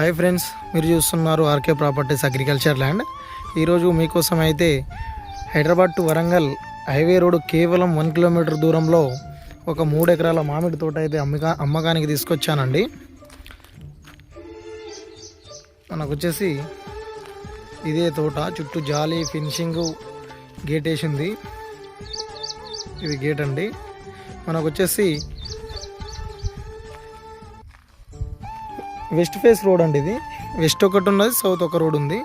Hi friends మీరు చూస్తున్నారు RK properties agriculture land. ఈరోజు మీకోసం అయితే Hyderabad to Warangal highway road కేవలం వన్ కిలోమీటర్ దూరంలో ఒక మూడు ఎకరాల మామిడి తోట అయితే అమ్మకా అమ్మకానికి తీసుకొచ్చానండి. మనకు వచ్చేసి ఇదే తోట చుట్టూ జాలి ఫినిషింగ్ గేట్ వేసింది ఇది గేట్ అండి మనకు వచ్చేసి వెస్ట్ ఫేస్ రోడ్ అండి ఇది. వెస్ట్ ఒకటి ఉన్నది సౌత్ ఒక రోడ్ ఉంది.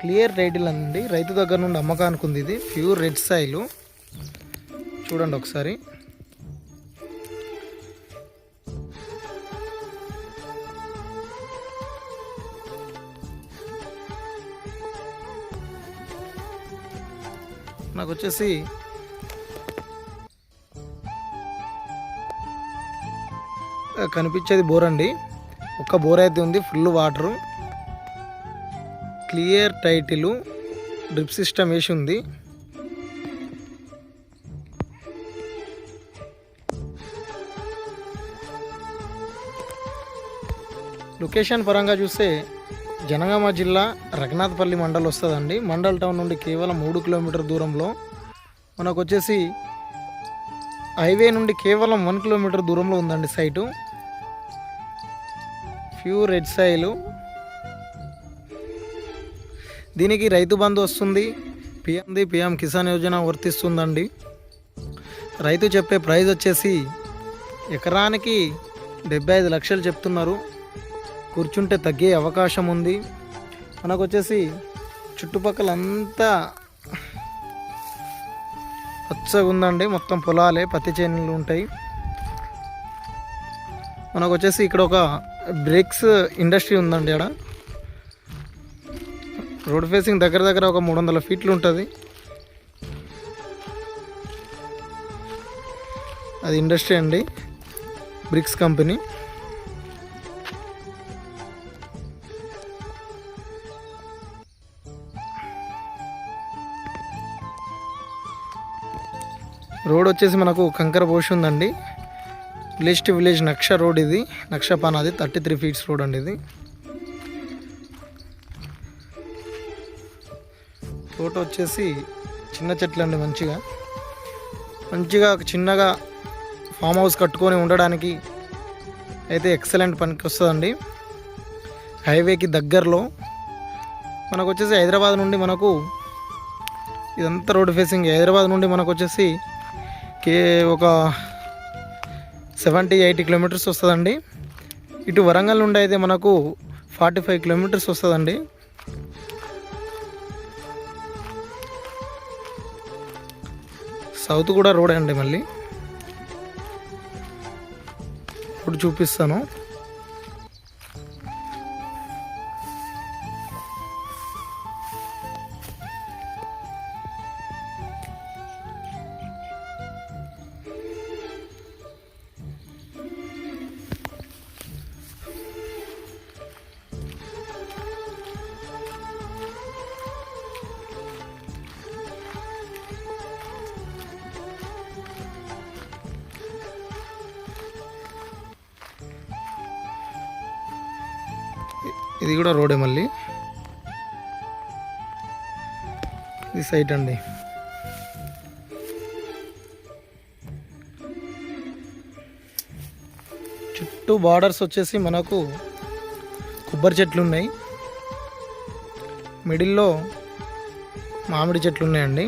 క్లియర్ టైటిల్ అండి రైతు దగ్గర నుండి అమ్మకానికి ఉంది ఇది. ప్యూర్ రెడ్ సాయిలు చూడండి ఒకసారి. నాకు వచ్చేసి కనిపించేది బోర్ అండి. ఒక్క బోర్ అయితే ఉంది full water clear title drip system వేసి ఉంది. లొకేషన్ పరంగా చూస్తే జనగామ జిల్లా రఘునాథపల్లి మండల్ వస్తుందండి. మండల్ టౌన్ నుండి కేవలం మూడు కిలోమీటర్ దూరంలో మనకు వచ్చేసి హైవే నుండి కేవలం వన్ కిలోమీటర్ దూరంలో ఉందండి సైటు. ప్యూర్ రెడ్ సాయిలు దీనికి రైతు బంధు వస్తుంది. పిఎంది పిఎం కిసాన్ యోజన వర్తిస్తుందండి. రైతు చెప్పే ప్రైజ్ వచ్చేసి ఎకరానికి డెబ్బై ఐదు లక్షలు చెప్తున్నారు. కూర్చుంటే తగ్గే అవకాశం ఉంది. మనకు వచ్చేసి చుట్టుపక్కల అంతా పచ్చగా ఉందండి మొత్తం పొలాలే పత్తి చేనులు ఉంటాయి. మనకు వచ్చేసి ఇక్కడ ఒక బ్రేక్స్ ఇండస్ట్రీ ఉందండి ఇక్కడ రోడ్ ఫేసింగ్ దగ్గర దగ్గర ఒక మూడు వందల ఫీట్లు ఉంటుంది. అది ఇండస్ట్రీ అండి. Bricks company. రోడ్ వచ్చేసి మనకు కంకర పోసి ఉందండి. విలేజ్ టు విలేజ్ నక్ష రోడ్ ఇది నక్ష అది. థర్టీ త్రీ ఫీట్స్ రోడ్ అండి ఇది. తోట వచ్చేసి చిన్న చెట్లు అండి మంచిగా. మంచిగా చిన్నగా ఫామ్ హౌస్ కట్టుకొని ఉండడానికి అయితే ఎక్సలెంట్ పనికి వస్తుందండి. హైవేకి దగ్గరలో మనకు వచ్చేసి హైదరాబాద్ నుండి మనకు ఇదంతా రోడ్ ఫేసింగ్ హైదరాబాద్ నుండి మనకు వచ్చేసి కే ఒక సెవెంటీ ఎయిటీ కిలోమీటర్స్ వస్తుందండి. ఇటు వరంగల్ నుండి అయితే మనకు ఫార్టీ ఫైవ్ కిలోమీటర్స్ వస్తుందండి. సౌత్ కూడా రోడ్ అండి మళ్ళీ. ఇప్పుడు చూపిస్తాను. ఇది కూడా రోడే మళ్ళీ. ఇది సైట్ అండి. చుట్టూ బార్డర్స్ వచ్చేసి మనకు కొబ్బరి చెట్లు ఉన్నాయి. మిడిల్లో మామిడి చెట్లు ఉన్నాయండి.